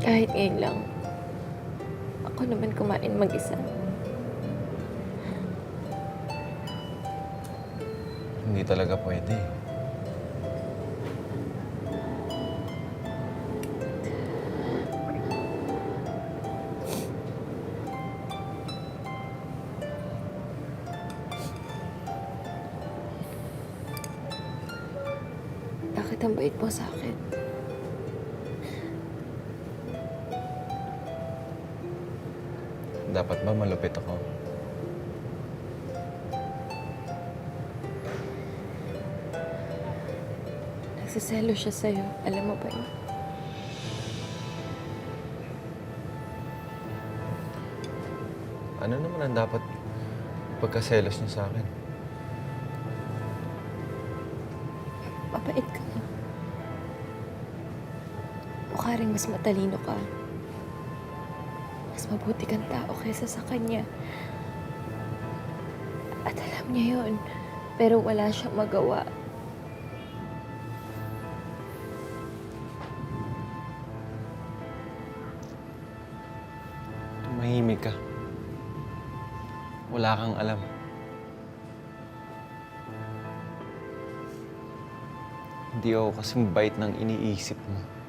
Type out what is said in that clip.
Kahit ngayon lang, ako naman kumain mag-isa. Hindi talaga pwede. Bakit ang bait mo sa akin? Dapat ba malupit ako? Nagsiselo siya sa'yo. Alam mo ba yun? Ano naman ang dapat pagkaselos niya sa akin? Mabait ka. Mukha rin mas matalino ka. Mas mabuti kang tao kaysa sa kanya. At alam niya yun. Pero wala siyang magawa. Tumahimik ka. Wala kang alam. Hindi ako kasing bait ng iniisip mo.